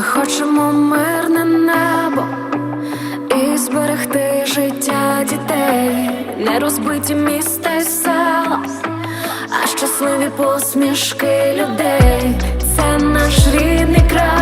хочемо мирне небо і зберегти життя дітей, не розбиті міста й села, а щасливі посмішки людей. Це наш рідний край,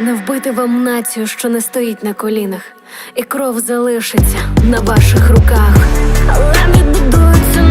Не вбити вам націю, що не стоїть на колінах, і кров залишиться на ваших руках. Але відбудується